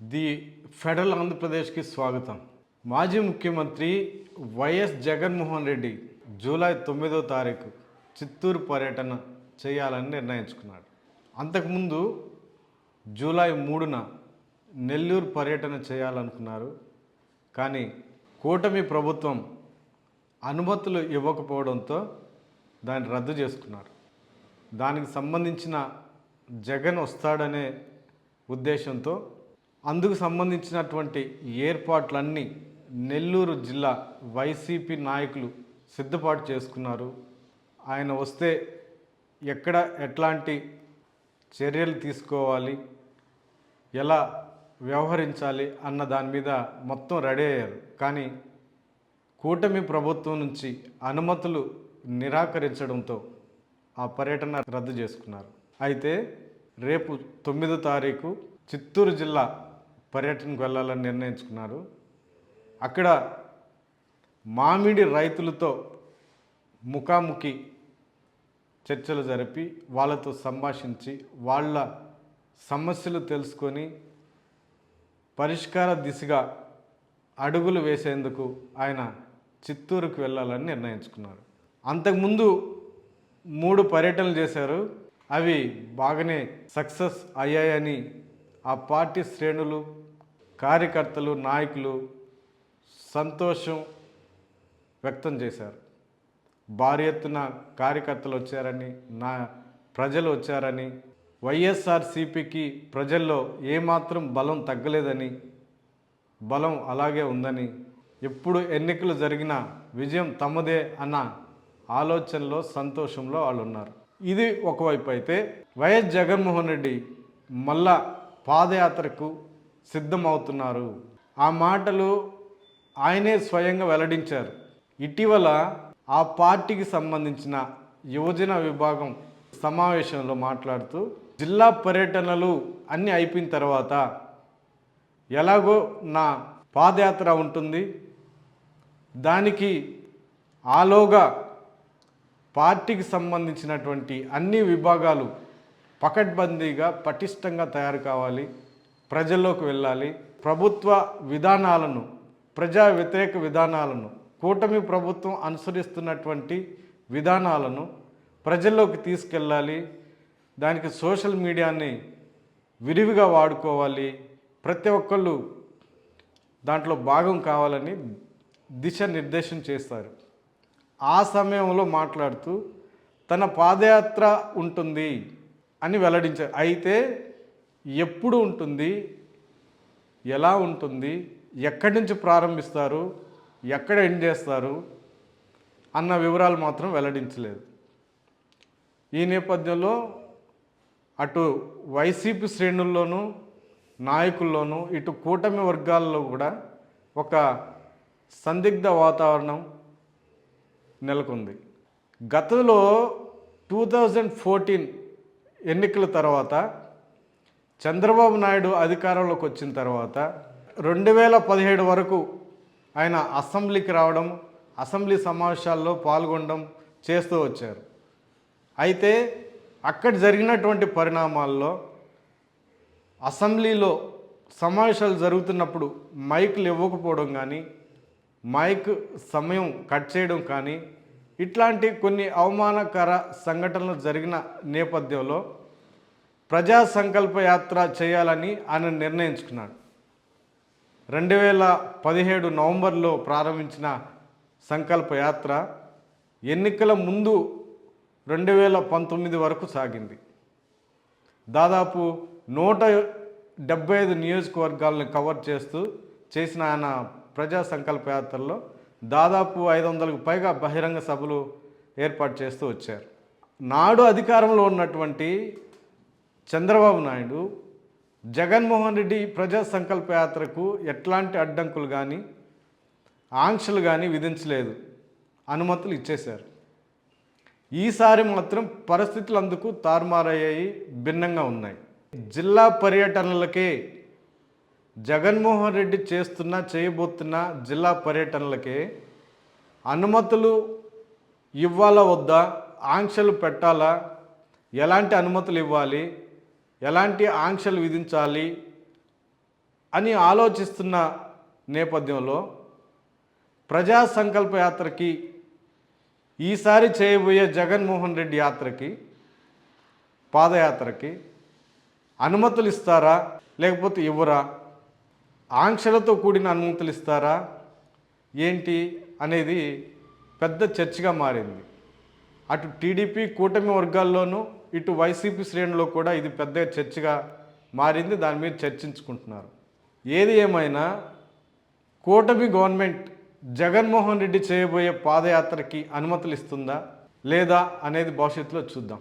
The federal ఆంధ్రప్రదేశ్కి స్వాగతం. మాజీ ముఖ్యమంత్రి వైఎస్ జగన్మోహన్ రెడ్డి జూలై తొమ్మిదో తారీఖు చిత్తూరు పర్యటన చేయాలని నిర్ణయించుకున్నాడు. అంతకుముందు జూలై మూడున నెల్లూరు పర్యటన చేయాలనుకున్నారు. కానీ కూటమి ప్రభుత్వం అనుమతులు ఇవ్వకపోవడంతో దాన్ని రద్దు చేసుకున్నారు. దానికి సంబంధించిన జగన్ వస్తాడనే ఉద్దేశంతో అందుకు సంబంధించినటువంటి ఏర్పాట్లన్నీ నెల్లూరు జిల్లా వైసీపీ నాయకులు సిద్ధపాటు చేసుకున్నారు. ఆయన వస్తే ఎక్కడ ఎట్లాంటి చర్యలు తీసుకోవాలి ఎలా వ్యవహరించాలి అన్న దాని మీద మొత్తం రెడీ అయ్యారు. కానీ కూటమి ప్రభుత్వం నుంచి అనుమతులు నిరాకరించడంతో ఆ పర్యటన రద్దు చేసుకున్నారు. అయితే రేపు తొమ్మిదో తారీఖు చిత్తూరు జిల్లా పర్యటనకు వెళ్ళాలని నిర్ణయించుకున్నారు. అక్కడ మామిడి రైతులతో ముఖాముఖి చర్చలు జరిపి వాళ్ళతో సంభాషించి వాళ్ళ సమస్యలు తెలుసుకొని పరిష్కార దిశగా అడుగులు వేసేందుకు ఆయన చిత్తూరుకు వెళ్ళాలని నిర్ణయించుకున్నారు. అంతకుముందు మూడు పర్యటనలు చేశారు. అవి బాగానే సక్సెస్ అయ్యాయని ఆ పార్టీ శ్రేణులు కార్యకర్తలు నాయకులు సంతోషం వ్యక్తం చేశారు. భారీ ఎత్తున కార్యకర్తలు వచ్చారని నా ప్రజలు వచ్చారని వైఎస్ఆర్సీపీకి ప్రజల్లో ఏమాత్రం బలం తగ్గలేదని బలం అలాగే ఉందని ఎప్పుడు ఎన్నికలు జరిగినా విజయం తమదే అన్న ఆలోచనలో సంతోషంలో వాళ్ళు ఉన్నారు ఇది ఒకవైపు అయితే వైఎస్ జగన్మోహన్ రెడ్డి మళ్ళా పాదయాత్రకు సిద్ధమవుతున్నారు. ఆ మాటలు ఆయనే స్వయంగా వెల్లడించారు. ఇటీవల ఆ పార్టీకి సంబంధించిన యువజన విభాగం సమావేశంలో మాట్లాడుతూ జిల్లా పర్యటనలు అన్నీ అయిపోయిన తర్వాత ఎలాగో నా పాదయాత్ర ఉంటుంది. దానికి ఆలోగా పార్టీకి సంబంధించినటువంటి అన్ని విభాగాలు పకడ్బందీగా పటిష్టంగా తయారు కావాలి. ప్రజల్లోకి వెళ్ళాలి. ప్రభుత్వ విధానాలను ప్రజా వ్యతిరేక విధానాలను కూటమి ప్రభుత్వం అనుసరిస్తున్నటువంటి విధానాలను ప్రజల్లోకి తీసుకెళ్ళాలి. దానికి సోషల్ మీడియాని విరివిగా వాడుకోవాలి. ప్రతి ఒక్కళ్ళు దాంట్లో భాగం కావాలని దిశ నిర్దేశం చేస్తారు. ఆ సమయంలో మాట్లాడుతూ తన పాదయాత్ర ఉంటుంది అని వెల్లడించారు. అయితే ఎప్పుడు ఉంటుంది? ఎలా ఉంటుంది? ఎక్కడి నుంచి ప్రారంభిస్తారు? ఎక్కడ ఎండ్ చేస్తారు? అన్న వివరాలు మాత్రం వెల్లడించలేదు. ఈ నేపథ్యంలో అటు వైసీపీ శ్రేణుల్లోనూ నాయకుల్లోనూ ఇటు కూటమి వర్గాల్లో కూడా ఒక సందిగ్ధ వాతావరణం నెలకొంది. గతంలో టూ థౌజండ్ ఫోర్టీన్ ఎన్నికల తర్వాత చంద్రబాబు నాయుడు అధికారంలోకి వచ్చిన తర్వాత రెండు వేల పదిహేడు వరకు ఆయన అసెంబ్లీకి రావడం అసెంబ్లీ సమావేశాల్లో పాల్గొనడం చేస్తూ వచ్చారు. అయితే అక్కడ జరిగినటువంటి పరిణామాల్లో అసెంబ్లీలో సమావేశాలు జరుగుతున్నప్పుడు మైకులు ఇవ్వకపోవడం కానీ మైక్ సమయం కట్ చేయడం కానీ ఇట్లాంటి కొన్ని అవమానకర సంఘటనలు జరిగిన నేపథ్యంలో ప్రజా సంకల్ప యాత్ర చేయాలని ఆయన నిర్ణయించుకున్నాడు. రెండు వేల పదిహేడు నవంబర్లో ప్రారంభించిన సంకల్ప యాత్ర ఎన్నికల ముందు రెండు వేల పంతొమ్మిది వరకు సాగింది. దాదాపు నూట డెబ్బై ఐదు నియోజకవర్గాలను కవర్ చేస్తూ చేసిన ఆయన ప్రజా సంకల్ప యాత్రలో దాదాపు ఐదు వందలకు పైగా బహిరంగ సభలు ఏర్పాటు చేస్తూ వచ్చారు. నాడు అధికారంలో ఉన్నటువంటి చంద్రబాబు నాయుడు జగన్మోహన్ రెడ్డి ప్రజా సంకల్ప యాత్రకు ఎట్లాంటి అడ్డంకులు కానీ ఆంక్షలు కానీ విధించలేదు. అనుమతులు ఇచ్చేశారు. ఈసారి మాత్రం పరిస్థితులు అందుకు తారుమారయ్యాయి భిన్నంగా ఉన్నాయి. జిల్లా పర్యటనలకే జగన్మోహన్ రెడ్డి చేస్తున్న చేయబోతున్న జిల్లా పర్యటనలకే అనుమతులు ఇవ్వాలా వద్దా ఆంక్షలు పెట్టాలా ఎలాంటి అనుమతులు ఇవ్వాలి ఎలాంటి ఆంక్షలు విధించాలి అని ఆలోచిస్తున్న నేపథ్యంలో ప్రజా సంకల్ప యాత్రకి ఈసారి చేయబోయే జగన్మోహన్ రెడ్డి యాత్రకి పాదయాత్రకి అనుమతులు ఇస్తారా లేకపోతే ఇవ్వరా? ఆంక్షలతో కూడిన అనుమతులు ఇస్తారా? ఏంటి అనేది పెద్ద చర్చగా మారింది. అటు టీడీపీ కూటమి వర్గాల్లోనూ ఇటు వైసీపీ శ్రేణిలో కూడా ఇది పెద్ద చర్చగా మారింది. దాని మీద చర్చించుకుంటున్నారు. ఏది ఏమైనా కూటమి గవర్నమెంట్ జగన్మోహన్ రెడ్డి చేయబోయే పాదయాత్రకి అనుమతులు ఇస్తుందా లేదా అనేది భవిష్యత్తులో చూద్దాం.